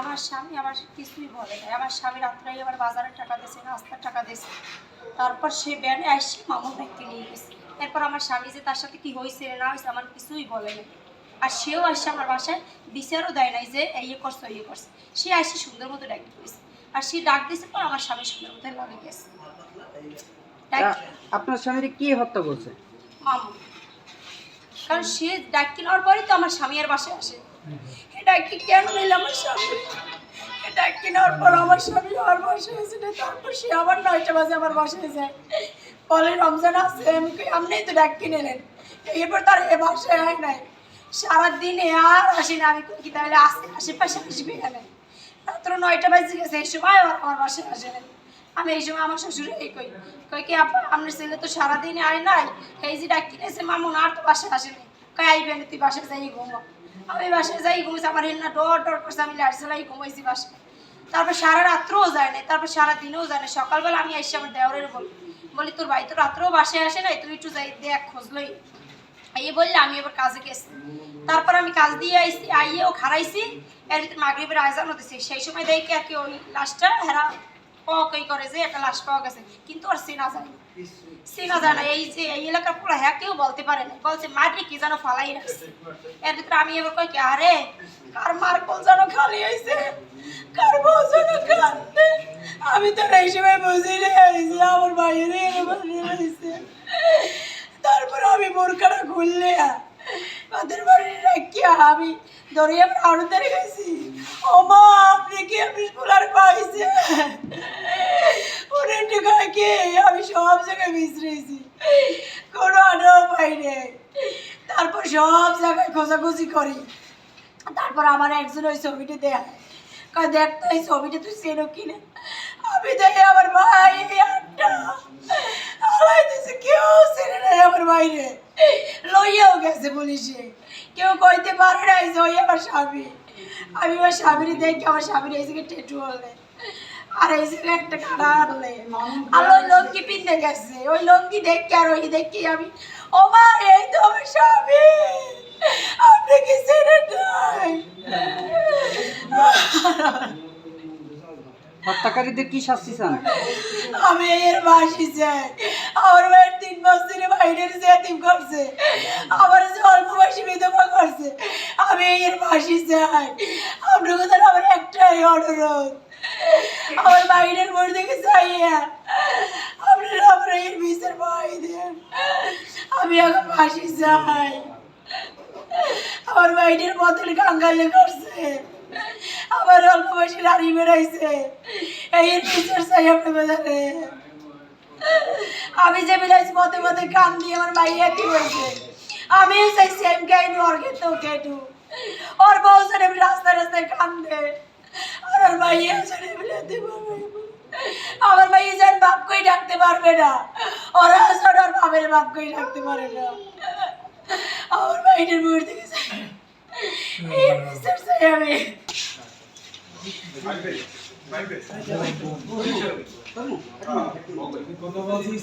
আমার স্বামী আমার কিছুই বলে না আমার স্বামী রাত্রে আবার বাজারে টাকা দিয়েছে নাস্তার টাকা দিয়েছে তারপর সে ব্যানে আসছে মামুন ভাইকে নিয়ে গেছে। এরপর আমার স্বামী যে তার সাথে কি হয়েছে না হয়েছে আমার কিছুই বলে না আর সেও আসছে আমার বাসায় বিচারও দেয় নাই যে এই করছে ইয়ে করছে। সে আসছে সুন্দর মতো ডাক দিয়েছে আর সে ডাক দিয়েছে পর আমার স্বামী সুন্দর মতো লাগে গেছে। আপনার স্বামীর কি হত্যা করছে? মামুন কারণ সে ডাক্তি নেওয়ার পরেই তো আমার স্বামী আর বাসায় আসে। এ ডাক্তি কেন নিল আমার স্বামী? এ ডাক্তি নেওয়ার পর আমার স্বামী আমার বাসায় এসে না তারপর সে আবার নয়টা বাজে আমার বাসায় যায়। বলে, রমজান আছে, আমি কই, আপনি তো ডাক্তি নিলেন। এরপর তার এ বাসায় হয় নাই। সারাদিনে আর আসি না, আমি কি তাহলে আসে আশেপাশে আসবে এখানে? রাত্র নয়টা বাজে গেছে, এই সময় আমার বাসায় আসে না আমি এই সময় আমার শ্বশুর, এই কই কই কি, আপা, আপনার ছেলে তো সারাদিনে আয় নাই? এই যে ডাকি নিয়েছে মামুন, আর তো বাসায় আসেনি কই আইবেন তুই বাসায় যাই, ঘুমো। আমি বাসায় যাই ঘুমিয়েছি আমার হেন্না ডর ডর করছে, আমি লাইট চালাই ঘুমাইছি বাসায়। তারপর সারা রাত্রেও যায় না তারপর সারা দিনেও যায় না সকালবেলা আমি এসে আমার দেওরের বলি বলি, তোর ভাই তো রাত্রেও বাসায় আসে নাই, তুই একটু যাই, দেখ খোঁজলই এই বললে আমি এবার কাজে গেছি। তারপর আমি কাজ দিয়ে আইসি আইয়েও খারাইছি এর ভিতরে মাগরিবের আয়োজন হতেছে সেই সময় দেখি আর কি ওই লাশটা হেরা পকই করে যে একটা লাশ পাওয়া গেছে, কিন্তু আর চেনা যায় না। যায় না, এই যে এই এলাকার পুরো হ্যাঁ কেউ বলতে পারে না। বলছে, মাটি কি যেন ফালাই রাখছে? এর ভিতরে আমি এবার কই কি, আরে, কার মার কোল যেন খালি হয়েছে কার বউ যেন কান্দে? আমি তো এই সময় বুঝি রে এই আমার বাইরে তারপর আমি বোরকাটা খুললে তাদের বাড়ি রাখিয়া আমি দরিয়া প্রাণদের গেছি ও মা, আপনি কি আপনি স্কুলার পাইছে? ওরে কে, আমি সব জায়গায় মিশরেছি কোনো আনাও পাই তারপর সব জায়গায় খোঁজাখুঁজি করি। তারপর আমার একজন ওই ছবিটা দেয়। কয়, দেখ তো এই ছবিটা তুই চেনো কিনা? গেছে পুলিশে। কেউ কইতে পারে যে ওই আমার স্বামী। আমি আমার স্বামীর দেখি আমার স্বামীর এই জায়গায় টেটু হলে। আর এই জায়গায় একটা কাটা আনলে। আর ওই পিনতে গেছে। ওই লঙ্কি দেখি আর ওই দেখি আমি ও মা এই তো আমার স্বামী। আপনি কি চেনেন নাই হত্যাকারীদের কি শাস্তি চান? আমি এর বাসি চাই। আমার ভাইয়ের তিন বছরে এতিম করছে। আমার যে অল্প বয়সী বিধবা করছে। আমি এর বাসি চাই। আপনার কথা আমার একটাই অনুরোধ। আমার বাইরের মোড় থেকে চাইয়া আপনারা আপনার এর বিচার পাই দেন। আমি এখন বাসি চাই। আমার বাইরের মতন কাঙ্গালে করছে। আমার অল্প বয়সী নারী বেড়াইছে। এই বিচার চাই আপনি বাজারে আমি যে বেড়াইছি মতে মতে কান দিয়ে আমার মাইয়া কি হয়েছে। আমি সেই সেম কাহিনী ওর কিন্তু কেটু ওর বউ ছেড়ে রাস্তায় রাস্তায় কান্দে। আর ওর মাইয়া বেড়াতে পারবে আমার মাইয়া যেন বাপকেই ডাকতে পারবে না। ওর আসলে ওর বাপের বাপকেই ডাকতে পারে না। আমার মাইনের মুখ থেকে আমি। কথা বলছিস